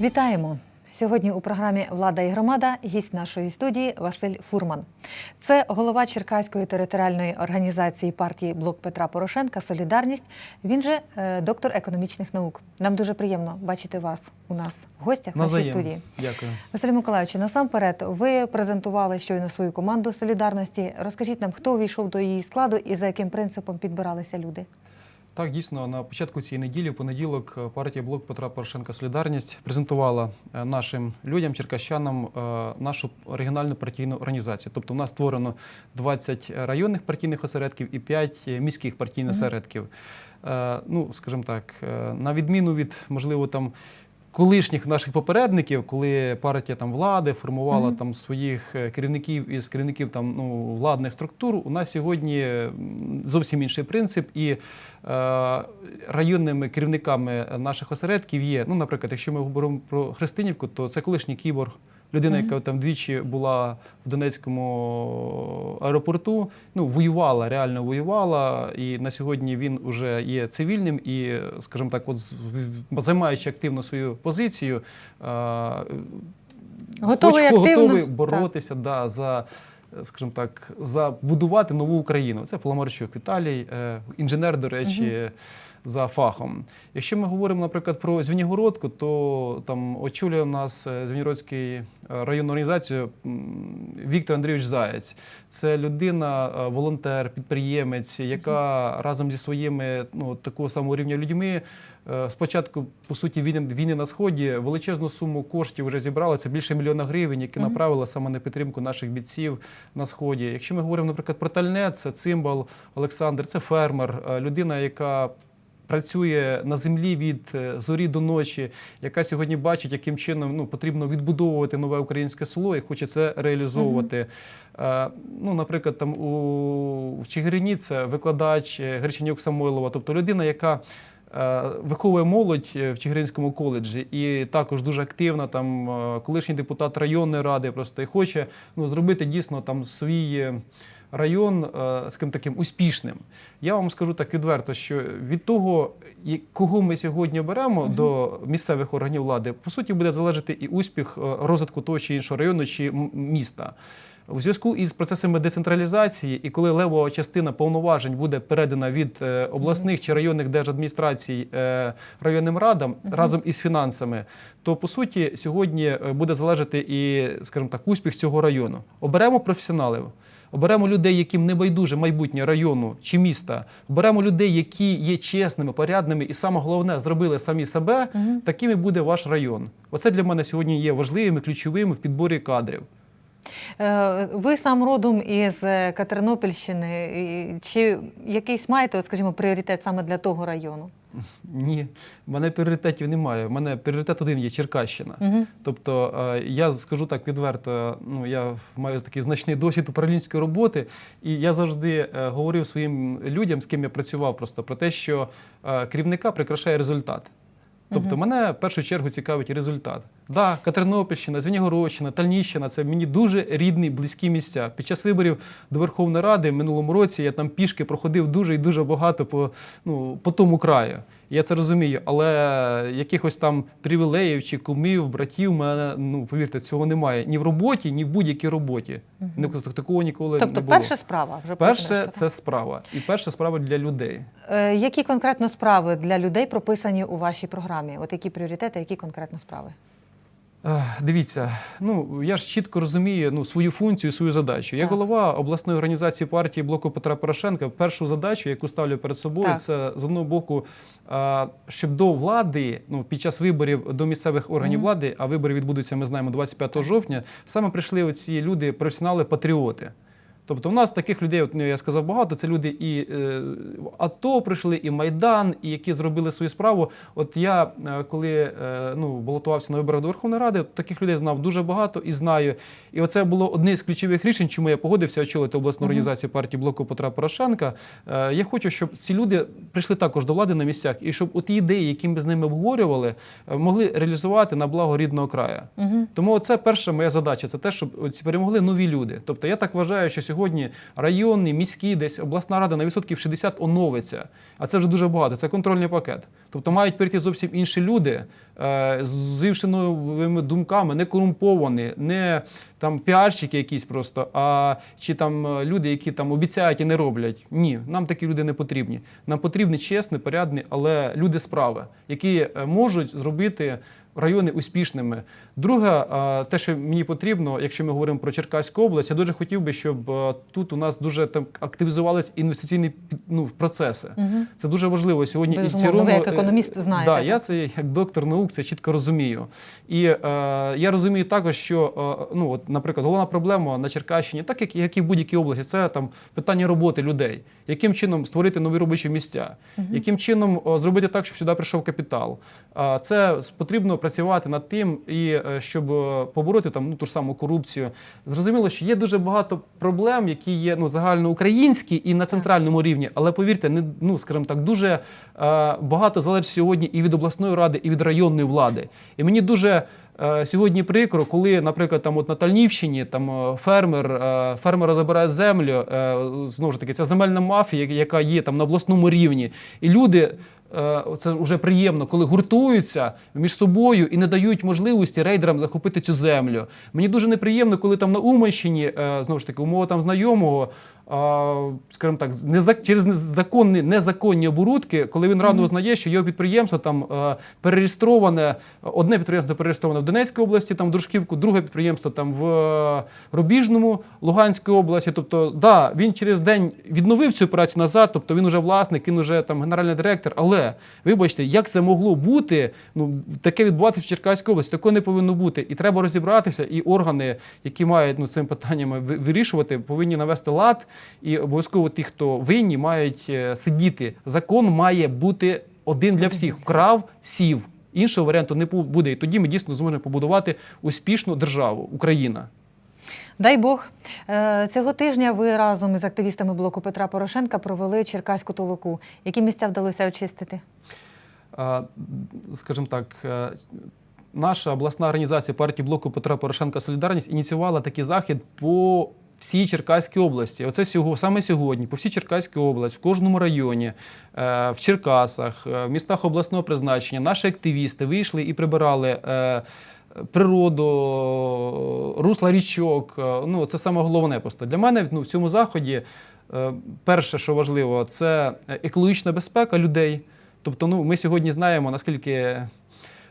Вітаємо! Сьогодні у програмі Влада і громада гість нашої студії Василь Фурман. Це голова Черкаської територіальної організації партії Блок Петра Порошенка Солідарність. Він же е, доктор економічних наук. Нам дуже приємно бачити вас у нас в гостях в нашій студії. Дякую. Василь Миколаївич, насамперед, ви презентували щойно свою команду солідарності. Розкажіть нам, хто увійшов до її складу і за яким принципом підбиралися люди. Так, дійсно, на початку цієї неділі, в понеділок, е, партія Блок Петра Порошенка Солідарність презентувала е, нашим людям, черкащанам, е, нашу регіональну партійну організацію. Тобто, в нас створено 20 районних партійних осередків і 5 міських партійних осередків. Ну, скажімо так, на відміну від, можливо, там. Колишніх наших попередників, коли партія там влади формувала Мгм. там своїх е, керівників із керівників там ну владних структур, у нас сьогодні зовсім інший принцип, і е, районними керівниками наших осередків є. Ну, наприклад, якщо ми говоримо про Христинівку, то це колишній кіборг. Людина, яка там двічі була в Донецькому аеропорту, ну воювала, реально воювала, і на сьогодні він вже є цивільним і, скажімо так, от займаючи активно свою позицію, е, Готовий хоч- активно готовий так. боротися да, за. Скажімо так, за будувати нову Україну. Це Паламарчук Віталій, е, інженер, до речі, за фахом. Якщо ми говоримо, наприклад, про Звенігородку, то там очолює в нас е, Звенігородський е, районну організацію Віктор Андрійович Заєць. Це людина, е, волонтер, підприємець, яка разом зі своїми ну, такого самого рівня людьми. Спочатку, по суті, війни, війни на сході величезну суму коштів вже зібрала. Це більше мільйона гривень, які Мгм. направила саме на підтримку наших бійців на сході. Якщо ми говоримо, наприклад, про Тальне, це цимбал Олександр, це фермер, людина, яка працює на землі від е, зорі до ночі, яка сьогодні бачить, яким чином ну, потрібно відбудовувати нове українське село і хоче це реалізовувати. Е, Ну, наприклад, там у Чигирині це викладач е, Греченюк Самойлова, тобто людина, яка виховує молодь в Чигиринському коледжі, і також дуже активна, там колишній депутат районної ради, просто і хоче ну, зробити дійсно там свій. Е, Район, е, скажімо таким успішним. Я вам скажу так відверто, що від того, кого ми сьогодні беремо Мгм. до місцевих органів влади, по суті, буде залежати і успіх е, розвитку того чи іншого району чи міста. У зв'язку із процесами децентралізації, і коли левова частина повноважень буде передана від е, обласних чи районних держадміністрацій е, районним радам Мгм. разом із фінансами, то по суті сьогодні е, буде залежати і, скажімо так, успіх цього району. Оберемо професіоналів. Оберемо людей, яким не байдуже майбутнє району чи міста. Оберемо людей, які є чесними, порядними, і саме головне зробили самі себе. Такими Таким буде ваш район. Оце для мене сьогодні є важливим і ключовим в підборі кадрів. Е, Ви сам родом із е, Катеринопільщини. Чи якийсь маєте, от, скажімо, пріоритет саме для того району? Ні, в мене пріоритетів немає. В мене пріоритет один є Черкащина. Угу. Тобто е, я скажу так відверто, ну я маю такий значний досвід управлінської роботи, і я завжди говорив своїм людям, з ким я працював, просто про те, що керівника прикрашає результат. Тобто Мгм. мене в першу чергу цікавить результат. Да, Катеринопільщина, Звенігородщина, Тальніщина це мені дуже рідні, близькі місця. Під час виборів до Верховної Ради в минулому році я там пішки проходив дуже і дуже багато по, ну, по тому краю. Я це розумію, але якихось там привілеїв чи кумів, братів, мене, ну повірте, цього немає ні в роботі, ні в будь-якій роботі. Ну, Такого ніколи не Тобто, перша справа вже Перше це справа, і перша справа для людей. Е, Які конкретно справи для людей прописані у вашій програмі? От які пріоритети, які конкретно справи? Ех, Дивіться, ну я ж чітко розумію ну, свою функцію, свою задачу. Я Так. голова обласної організації партії блоку Петра Порошенка. Першу задачу, яку ставлю перед собою, Так. це з одного боку, щоб до влади, ну під час виборів до місцевих органів Мгм. влади, а вибори відбудуться, ми знаємо, 25 жовтня. Саме прийшли оці люди, професіонали, патріоти. Тобто у нас таких людей, от ну, я сказав багато, це люди і е, в АТО прийшли, і Майдан, і які зробили свою справу. От я е, коли е, ну, балотувався на виборах до Верховної Ради, от таких людей знав дуже багато і знаю. І оце було одне з ключових рішень, чому я погодився очолити обласну організацію партії блоку Петра Порошенка. Е, я хочу, щоб ці люди прийшли також до влади на місцях, і щоб от ті ідеї, які ми з ними обговорювали, могли реалізувати на благо рідного краю. Тому це перша моя задача це те, щоб ці перемогли нові люди. Тобто я так вважаю, що сьогодні. Сьогодні районний, міський, десь обласна рада на відсотків 60 оновиться. А це вже дуже багато. Це контрольний пакет. Тобто мають прийти зовсім інші люди з іншими думками, не корумповані, не там піарщики якісь просто, а чи там е, люди, які там обіцяють і не роблять. Ні, нам такі люди не потрібні. Нам потрібні чесні, порядні, але люди справи, які е, можуть зробити райони успішними. Друге, е, те, що мені потрібно, якщо ми говоримо про Черкаську область, я дуже хотів би, щоб е, тут у нас дуже там активізувалися інвестиційні ну, процеси. Мгм. Це дуже важливо сьогодні. Безумовно, ви як е, економіст знаєте, Да, так. я це як доктор наук це чітко розумію. І е, я розумію також, що е, ну, от, наприклад, головна проблема на Черкащині, так як, як і в будь-якій області, це там питання роботи людей. Яким чином створити нові робочі місця? Яким чином о, зробити так, щоб сюди прийшов капітал? А це потрібно працювати над тим, і е, щоб е, побороти там ну ту ж саму корупцію. Зрозуміло, що є дуже багато проблем, які є ну загальноукраїнські і на центральному рівні. Але повірте, не ну скажімо так, дуже е, багато залежить сьогодні і від обласної ради, і від районної влади. І мені дуже е, сьогодні прикро, коли, наприклад, там от на Тальнівщині там е, фермер, е, фермера забирає землю. е, Знову ж таки, це земельна мафія, яка є там на обласному рівні, і люди. е, Це вже приємно, коли гуртуються між собою і не дають можливості рейдерам захопити цю землю. Мені дуже неприємно, коли там на Уманщині, е, знову ж таки, умова там знайомого, скажімо так, через незаконні, незаконні оборудки, коли він рано узнає, що його підприємство там е, перереєстроване, одне підприємство перереєстроване в Донецькій області, там в Дружківку, друге підприємство там в е, Рубіжному, Луганській області. Тобто, да, він через день відновив цю працю назад, тобто він уже власник, він уже там генеральний директор. Але вибачте, як це могло бути? Ну таке відбуватися в Черкаській області, такого не повинно бути. І треба розібратися, і органи, які мають ну цим питаннями вирішувати, повинні навести лад. І обов'язково ті, хто винні, мають е, сидіти. Закон має бути один для всіх. Вкрав, сів. Іншого варіанту не буде. І тоді ми дійсно зможемо побудувати успішну державу Україна. Дай Бог. Е, Цього тижня ви разом із активістами блоку Петра Порошенка провели Черкаську толоку. Які місця вдалося очистити? Скажімо так, е, наша обласна організація партії блоку Петра Порошенка Солідарність ініціювала такий захід по всій Черкаській області. Оце саме сьогодні, по всій Черкаській області, в кожному районі, е, в Черкасах, е, в містах обласного призначення, наші активісти вийшли і прибирали. е, Природу, русла річок, ну це саме головне просто для мене. Ну в цьому заході перше, що важливо, це екологічна безпека людей. Тобто, ну ми сьогодні знаємо наскільки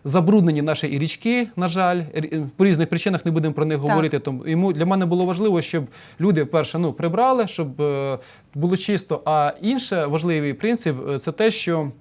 забруднені наші і річки, на жаль, рі- по різних причинах не будемо про них Так. говорити. Тому йому для мене було важливо, щоб люди вперше ну прибрали, щоб е, було чисто. А інше важливий принцип е, це те, що.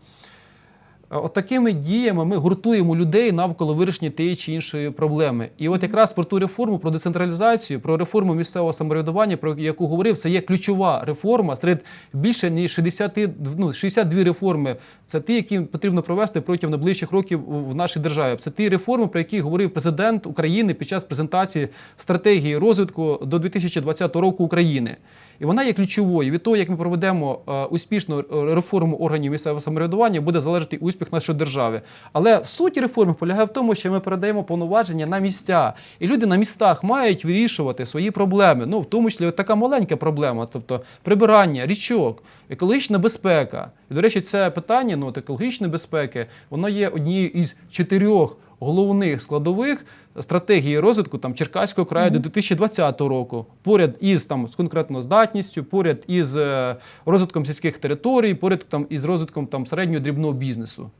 От такими діями ми гуртуємо людей навколо вирішення тієї чи іншої проблеми. І от якраз про ту реформу, про децентралізацію, про реформу місцевого самоврядування, про яку говорив, це є ключова реформа серед більше ніж 60, ну, 62 реформи. Це ті, які потрібно провести протягом найближчих років в нашій державі. Це ті реформи, про які говорив президент України під час презентації стратегії розвитку до 2020 року України. І вона є ключовою. Від того, як ми проведемо е, успішну е, реформу органів місцевого самоврядування, буде залежати успіх нашої держави. Але суть реформи полягає в тому, що ми передаємо повноваження на місця, і люди на містах мають вирішувати свої проблеми. Ну в тому числі така маленька проблема, тобто прибирання річок, екологічна безпека. І до речі, це питання ну, от екологічної безпеки, воно є однією із чотирьох головних складових стратегії розвитку там Черкаського краю до 2020 року, поряд із там з конкретно здатністю, поряд із е, розвитком сільських територій, поряд там із розвитком там середнього дрібного бізнесу.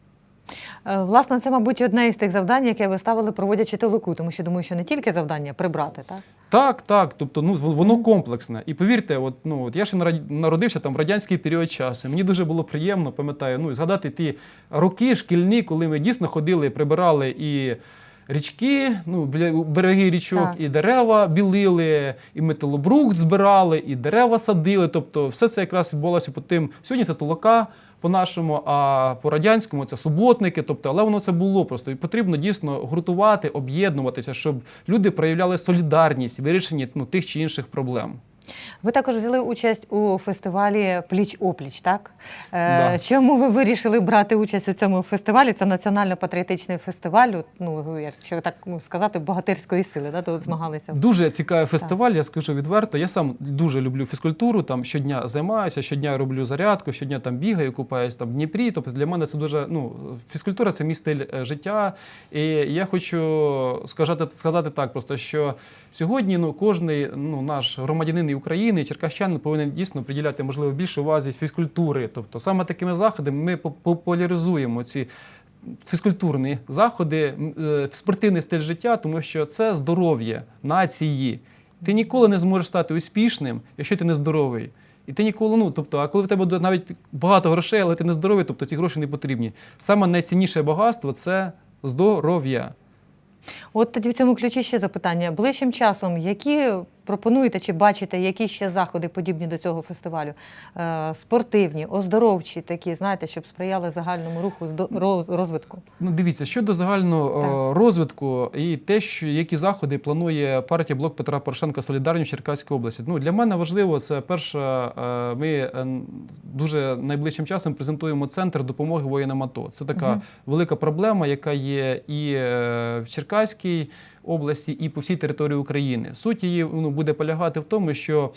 Е, Власне, це, мабуть, одне із тих завдань, яке ви ставили, проводячи телеку, тому що думаю, що не тільки завдання прибрати, так? Так, так. Тобто, ну воно комплексне. І повірте, от ну от я ще народився там в радянський період часу. Мені дуже було приємно, пам'ятаю, ну згадати ті роки шкільні, коли ми дійсно ходили, прибирали і. Річки, ну береги річок, Так. і дерева білили, і металобрухт збирали, і дерева садили. Тобто, все це якраз відбувалося по тим. Сьогодні це толока по-нашому, а по радянському це суботники. Тобто, але воно це було просто. І потрібно дійсно гуртувати, об'єднуватися, щоб люди проявляли солідарність в вирішенні ну, тих чи інших проблем. Ви також взяли участь у фестивалі Пліч опліч, так? Е, Да. Чому ви вирішили брати участь у цьому фестивалі? Це національно-патріотичний фестиваль, ну, якщо так ну, сказати, богатирської сили, да, тут змагалися. Дуже цікавий фестиваль, я скажу відверто. Я сам дуже люблю фізкультуру, там щодня займаюся, щодня роблю зарядку, щодня там бігаю, купаюсь там в Дніпрі. Тобто для мене це дуже ну, фізкультура це мій стиль е, життя. І я хочу сказати, сказати так, просто що сьогодні ну, кожний ну, наш громадянин України, і повинен дійсно приділяти можливо більше увазі фізкультури. Тобто саме такими заходами ми популяризуємо ці фізкультурні заходи, е, спортивний стиль життя, тому що це здоров'я нації. Ти ніколи не зможеш стати успішним, якщо ти не здоровий. І ти ніколи, ну тобто, а коли в тебе навіть багато грошей, але ти не здоровий, тобто ці гроші не потрібні. Саме найцінніше багатство це здоров'я. От тоді в цьому ключі ще запитання. Ближчим часом, які пропонуєте чи бачите, які ще заходи подібні до цього фестивалю? Е, спортивні, оздоровчі такі, знаєте, щоб сприяли загальному руху розвитку? Ну, дивіться, щодо загального Так. е, розвитку і те, що які заходи планує партія Блок Петра Порошенка Солідарність в Черкаській області. Ну для мене важливо це перше. е, Ми дуже найближчим часом презентуємо центр допомоги воїнам АТО. Це така Мгм. велика проблема, яка є і в Черкаській області, і по всій території України. Суть її ну, буде полягати в тому, що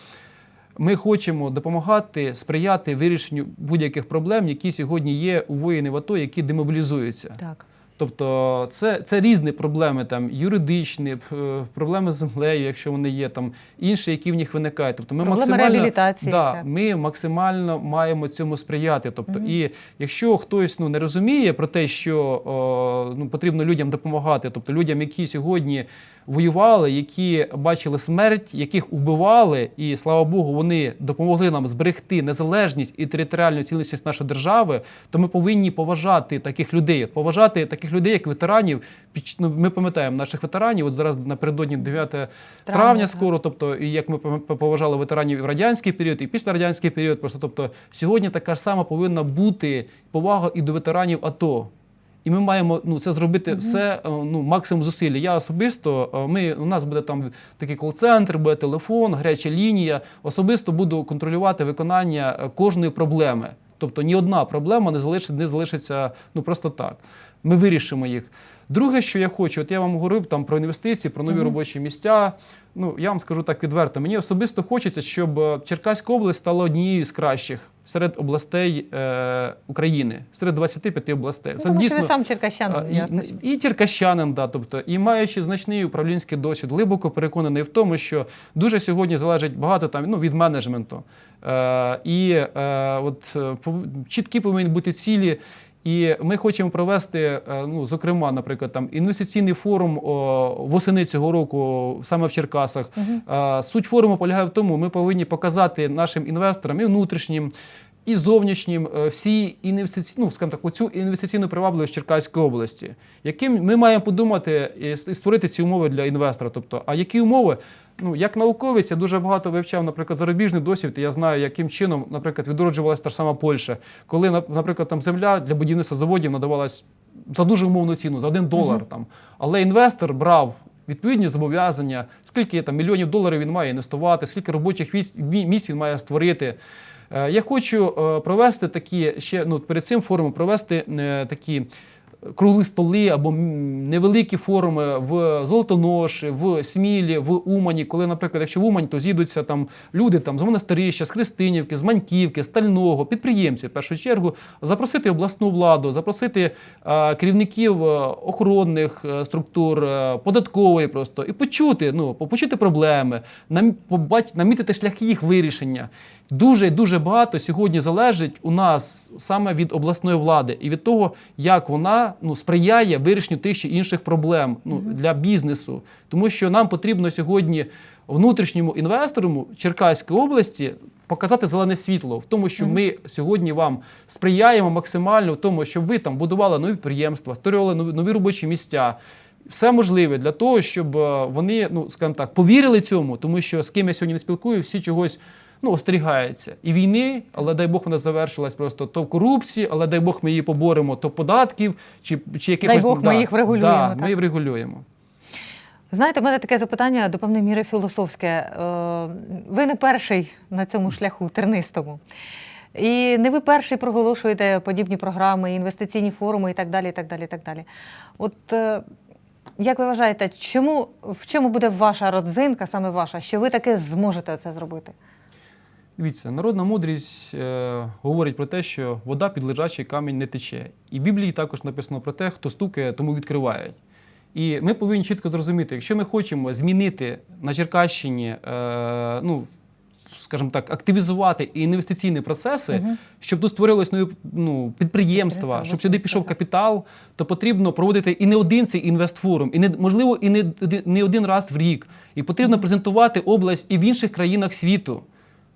ми хочемо допомагати сприяти вирішенню будь-яких проблем, які сьогодні є у воїнів АТО, які демобілізуються. Так. Тобто це, це різні проблеми, там юридичні, е, проблеми з землею, якщо вони є, там інші, які в них виникають. Тобто ми Проблеми максимально реабілітації, Да, так. ми максимально маємо цьому сприяти. Тобто, угу. і якщо хтось ну не розуміє про те, що о, ну потрібно людям допомагати, тобто людям, які сьогодні воювали, які бачили смерть, яких убивали, і слава Богу, вони допомогли нам зберегти незалежність і територіальну цілісність нашої держави, то ми повинні поважати таких людей, поважати таких людей, як ветеранів. Ну, Ми пам'ятаємо наших ветеранів. От зараз напередодні 9 травня, так. скоро. Тобто, і як ми поважали ветеранів і в радянський період, і після радянський період. Просто тобто, сьогодні така ж сама повинна бути повага і до ветеранів АТО. І ми маємо ну це зробити все е, ну максимум зусилля. Я особисто е, ми у нас буде там такий кол-центр, буде телефон, гаряча лінія. Особисто буду контролювати виконання е, кожної проблеми. Тобто ні одна проблема не залишиться, не залишиться ну просто так. Ми вирішимо їх. Друге, що я хочу, от я вам говорив там про інвестиції, про нові Мгм. робочі місця. Ну я вам скажу так відверто. Мені особисто хочеться, щоб е, Черкаська область стала однією з кращих серед областей е, України, серед 25 областей. Ну, тому що ви сам черкащанин, А, ясно. і, і черкащанин, да, тобто, і маючи значний управлінський досвід, глибоко переконаний в тому, що дуже сьогодні залежить багато там ну, від менеджменту. Е, і е, от, е, чіткі повинні бути цілі. І ми хочемо провести, е, ну, зокрема, наприклад, там інвестиційний форум о, восени цього року саме в Черкасах. Е, Суть форуму полягає в тому, ми повинні показати нашим інвесторам і внутрішнім, і зовнішнім е, всі інвестиційні, ну, скажімо так, оцю інвестиційну привабливість Черкаської області, яким ми маємо подумати і створити ці умови для інвестора. Тобто, а які умови? Ну, як науковець, я дуже багато вивчав, наприклад, зарубіжний досвід, і я знаю, яким чином, наприклад, відроджувалася та ж сама Польща, коли, наприклад, там земля для будівництва заводів надавалась за дуже умовну ціну, за один долар. Мгм. Там. Але інвестор брав відповідні зобов'язання, скільки там мільйонів доларів він має інвестувати, скільки робочих місць, він має створити. Е, Я хочу е, провести такі ще ну перед цим форумом провести е, такі круглі столи або невеликі форуми в Золотоноші, в Смілі, в Умані. Коли, наприклад, якщо в Умань, то з'їдуться там люди там з Монастирища, з Христинівки, з Маньківки, Стального, підприємці в першу чергу, запросити обласну владу, запросити е, керівників е, охоронних е, структур, е, податкової просто і почути, ну почути проблеми, нам побач, намітити шляхи їх вирішення. Дуже дуже багато сьогодні залежить у нас саме від обласної влади і від того, як вона ну сприяє вирішенню тих чи інших проблем ну для бізнесу, тому що нам потрібно сьогодні внутрішньому інвестору Черкаської області показати зелене світло в тому, що ми сьогодні вам сприяємо максимально в тому, щоб ви там будували нові підприємства, створювали нові, нові робочі місця. Все можливе для того, щоб е, вони, ну скажімо так, повірили цьому, тому що з ким я сьогодні не спілкую, всі чогось ну, остерігаються. І війни, але дай Бог вона завершилась просто то в корупції, але дай Бог ми її поборемо, то податків, чи, чи якихось Дай Бог, ми їх врегулюємо, Да, так? ми їх врегулюємо. Знаєте, в мене таке запитання до певної міри філософське. Е, Ви не перший на цьому шляху тернистому. І не ви перший проголошуєте подібні програми, інвестиційні форуми і так далі. і так далі, і так далі. От е, як ви вважаєте, чому, в чому буде ваша родзинка, саме ваша, що ви таки зможете це зробити? Дивіться, народна мудрість е, говорить про те, що вода під лежачий камінь не тече. І в Біблії також написано про те, хто стукає, тому відкривають. І ми повинні чітко зрозуміти, якщо ми хочемо змінити на Черкащині, е, ну, скажімо так, активізувати інвестиційні процеси, Мгм. щоб тут створилось нові ну, підприємства, Підприємства, щоб сюди пішов капітал, то потрібно проводити і не один цей інвестфорум, і не можливо, і не, не один раз в рік. І потрібно презентувати область і в інших країнах світу.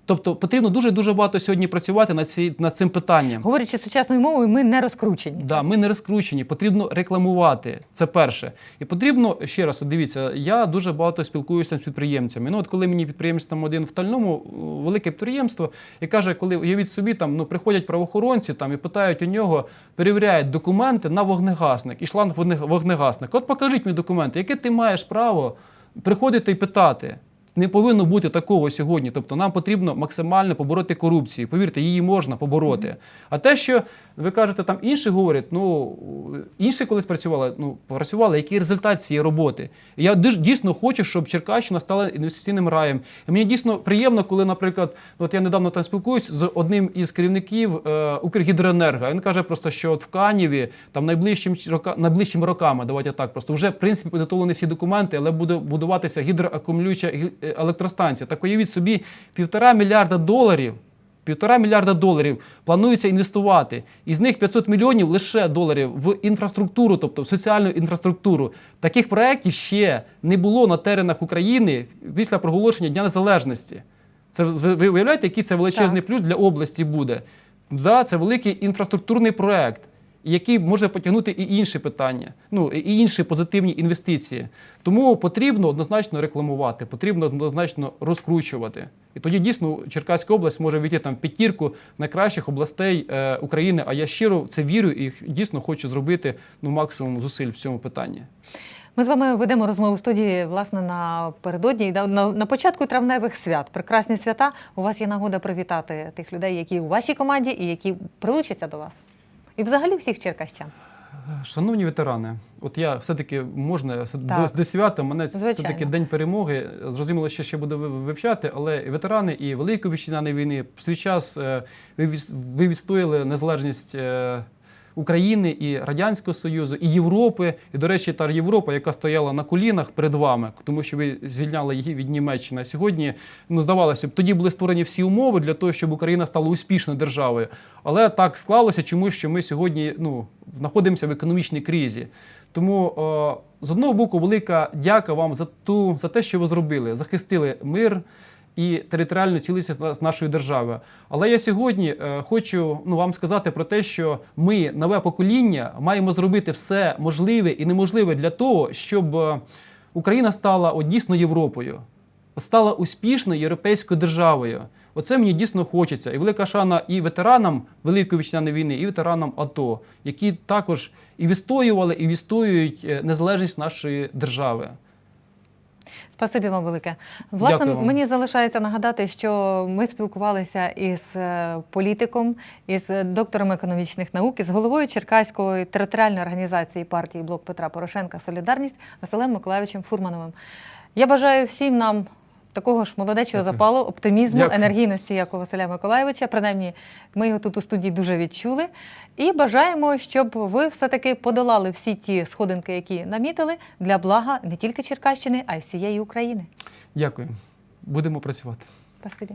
Тобто потрібно дуже дуже багато сьогодні працювати над, ці, над цим питанням. Говорячи сучасною мовою, ми не розкручені. Да, ми не розкручені, потрібно рекламувати. Це перше. І потрібно ще раз, от дивіться, я дуже багато спілкуюся з підприємцями. Ну, от коли мені підприємець там один в Тальному, велике підприємство, і каже, коли уявіть собі, там ну приходять правоохоронці там і питають у нього, перевіряють документи на вогнегасник і шланг вогне- вогнегасник. От покажіть мені документи, яке ти маєш право приходити і питати. Не повинно бути такого сьогодні. Тобто нам потрібно максимально побороти корупцію. Повірте, її можна побороти. А те, що ви кажете, там інші говорять, ну інші колись працювали, ну працювали, який результат цієї роботи. І я дійсно хочу, щоб Черкащина стала інвестиційним раєм. І мені дійсно приємно, коли, наприклад, ну, от я недавно там спілкуюсь з одним із керівників е, Укргідроенерго. Він каже просто, що от в Канєві там найближчим рока, найближчими роками, давайте так, просто вже в принципі підготовлені всі документи, але буде будуватися гідроакумулююча гі- електростанція. Так уявіть собі, півтора мільярда доларів. Півтора мільярда доларів планується інвестувати. Із них 500 мільйонів лише доларів в інфраструктуру, тобто в соціальну інфраструктуру. Таких проєктів ще не було на теренах України після проголошення Дня Незалежності. Це ви уявляєте, який це величезний плюс для області буде? Да, це великий інфраструктурний проект, який може потягнути і інші питання, ну і інші позитивні інвестиції. Тому потрібно однозначно рекламувати, потрібно однозначно розкручувати. І тоді дійсно Черкаська область може війти там п'ятірку найкращих областей е, України. А я щиро це вірю і дійсно хочу зробити ну максимум зусиль в цьому питанні. Ми з вами ведемо розмову в студії власне напередодні на, на, на початку травневих свят. Прекрасні свята. У вас є нагода привітати тих людей, які у вашій команді і які прилучаться до вас. І взагалі всіх черкащан. Шановні ветерани, от я все-таки можна так. до, до свята, мене все-таки день перемоги. Зрозуміло, що ще буде ви- вивчати, але і ветерани і Великої вітчизняної війни в свій час е, ви, відстояли незалежність. України і Радянського Союзу, і Європи, і, до речі, та Європа, яка стояла на колінах перед вами, тому що ви звільняли її від Німеччини. Сьогодні, ну здавалося б, тоді були створені всі умови для того, щоб Україна стала успішною державою. Але так склалося, чому що ми сьогодні ну, знаходимося в економічній кризі. Тому е, з одного боку, велика дяка вам за ту за те, що ви зробили, захистили мир і територіальну цілісність нашої держави. Але я сьогодні е, хочу ну, вам сказати про те, що ми, нове покоління, маємо зробити все можливе і неможливе для того, щоб е, Україна стала дійсно Європою, стала успішною європейською державою. Оце мені дійсно хочеться. І велика шана і ветеранам Великої вітчизняної війни, і ветеранам АТО, які також і відстоювали, і відстоюють е, незалежність нашої держави. Спасибі вам велике. Власне, Дякую вам. мені залишається нагадати, що ми спілкувалися із е, політиком, із доктором економічних наук, із головою Черкаської територіальної організації партії Блок Петра Порошенка Солідарність Василем Миколаївичем Фурмановим. Я бажаю всім нам такого ж молодечого запалу, оптимізму, Дякую. енергійності, як у Василя Миколаєвича. Принаймні, ми його тут у студії дуже відчули. І бажаємо, щоб ви все-таки подолали всі ті сходинки, які намітили для блага не тільки Черкащини, а й всієї України. Дякую. Будемо працювати. Спасибі.